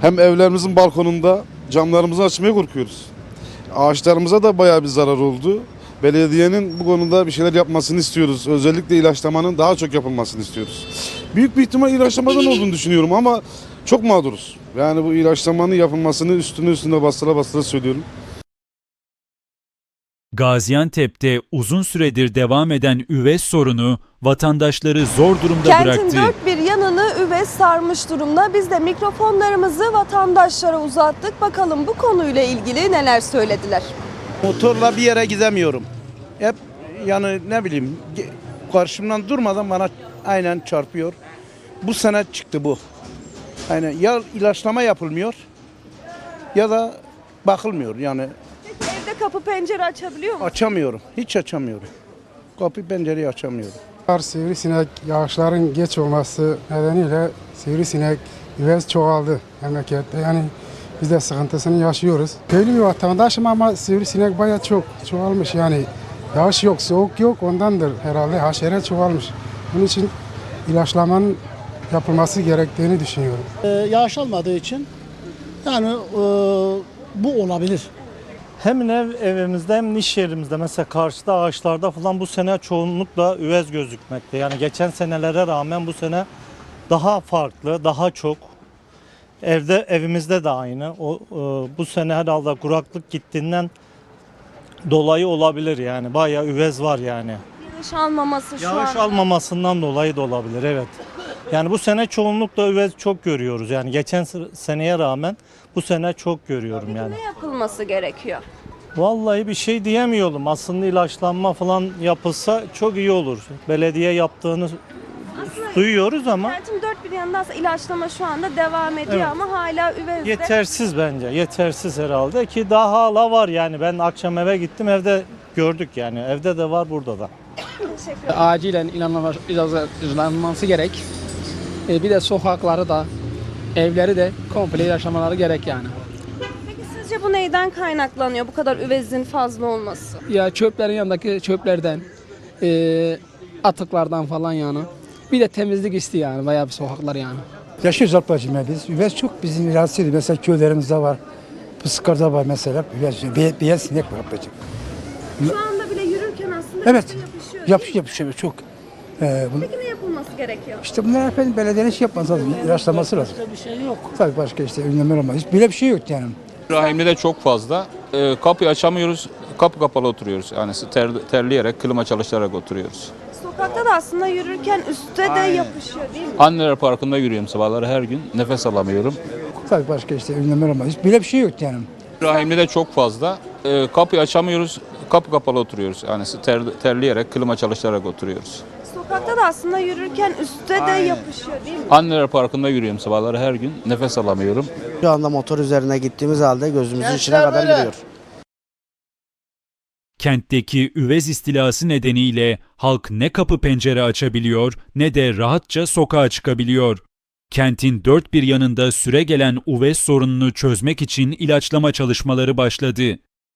Hem evlerimizin balkonunda camlarımızı açmaya korkuyoruz. Ağaçlarımıza da bayağı bir zarar oldu. Belediyenin bu konuda bir şeyler yapmasını istiyoruz. Özellikle ilaçlamanın daha çok yapılmasını istiyoruz. Büyük bir ihtimal ilaçlamadan olduğunu düşünüyorum ama çok mağduruz. Yani bu ilaçlamanın yapılmasını üstüne üstüne bastıra bastıra söylüyorum. Gaziantep'te uzun süredir devam eden üves sorunu vatandaşları zor durumda Kentin bıraktı. Üves sarmış durumda. Biz de mikrofonlarımızı vatandaşlara uzattık. Bakalım bu konuyla ilgili neler söylediler. Motorla bir yere gidemiyorum. Hep yani ne bileyim karşımdan durmadan bana aynen çarpıyor. Bu sene çıktı bu. Aynen ya ilaçlama yapılmıyor ya da bakılmıyor yani Evde kapı pencere açabiliyor musun? açamıyorum. Hiç açamıyorum. Kapı pencereyi açamıyorum. Kar, sivrisinek, yağışların geç olması nedeniyle sivrisinek, üvez çoğaldı memlekette. Yani biz de sıkıntısını yaşıyoruz. Köylü bir vatandaşım ama sivrisinek bayağı çok çoğalmış yani. Yağış yok, soğuk yok ondandır herhalde haşere çoğalmış. Bunun için ilaçlamanın yapılması gerektiğini düşünüyorum. Ee, yağış olmadığı için yani e, bu olabilir. Hem ev evimizde hem iş yerimizde mesela karşıda ağaçlarda falan bu sene çoğunlukla üvez gözükmekte. Yani geçen senelere rağmen bu sene daha farklı, daha çok. Evde evimizde de aynı. O e, bu sene herhalde kuraklık gittiğinden dolayı olabilir yani. Bayağı üvez var yani. Yağış almaması şu Yağış an. almamasından dolayı da olabilir evet. Yani bu sene çoğunlukla üvez çok görüyoruz. Yani geçen seneye rağmen bu sene çok görüyorum yani. Ne yapılması gerekiyor? Vallahi bir şey diyemiyorum. Aslında ilaçlanma falan yapılsa çok iyi olur. Belediye yaptığını duyuyoruz ama Kentin dört bir yanında aslında ilaçlama şu anda devam ediyor Evet. ama hala üvezde. yetersiz bence. Yetersiz herhalde ki daha hala var yani. Ben akşam eve gittim evde gördük yani. Evde de var burada da. acilen ilanlama- ilaçlanması gerek. E, bir de sokakları da, evleri de komple ilaçlamaları gerek yani. Sizce bu neyden kaynaklanıyor bu kadar üvezin fazla olması? Ya çöplerin yanındaki çöplerden, e, atıklardan falan yani. Bir de temizlik istiyor yani bayağı bir sokaklar yani. Yaşıyoruz ablacığım ya biz. Üvez çok bizim rahatsız ediyor. Mesela köylerimizde var. Pıskarda var mesela. Üvez, be, beyaz sinek var ablacığım. Şu anda bile yürürken aslında Evet. yapışıyor. Yapış yapışıyor çok. Ee, bunu, Peki ne yapılması gerekiyor? işte bunlar efendim belediyenin şey yapması lazım. ilaçlaması lazım. Bir şey yok. Tabii başka işte önlemler olmaz. Hiç böyle bir şey yok yani. Rahimli de çok fazla. Ee, kapıyı açamıyoruz. Kapı kapalı oturuyoruz. Yani ter, terleyerek, klima çalıştırarak oturuyoruz. Sokakta da aslında yürürken üstte de yapışıyor değil mi? Anneler Parkı'nda yürüyorum sabahları her gün. Nefes alamıyorum. Tabii başka işte önlemler olmaz. Hiç böyle bir şey yok yani. Rahimli de çok fazla. Ee, kapıyı açamıyoruz. Kapı kapalı oturuyoruz. Yani ter, terleyerek, klima çalıştırarak oturuyoruz. Sokakta da aslında yürürken üstte de Aynen. yapışıyor değil mi? Anneler Parkı'nda yürüyorum sabahları her gün. Nefes alamıyorum. Şu anda motor üzerine gittiğimiz halde gözümüzün içine kadar giriyor. Kentteki üvez istilası nedeniyle halk ne kapı pencere açabiliyor ne de rahatça sokağa çıkabiliyor. Kentin dört bir yanında süre gelen üvez sorununu çözmek için ilaçlama çalışmaları başladı.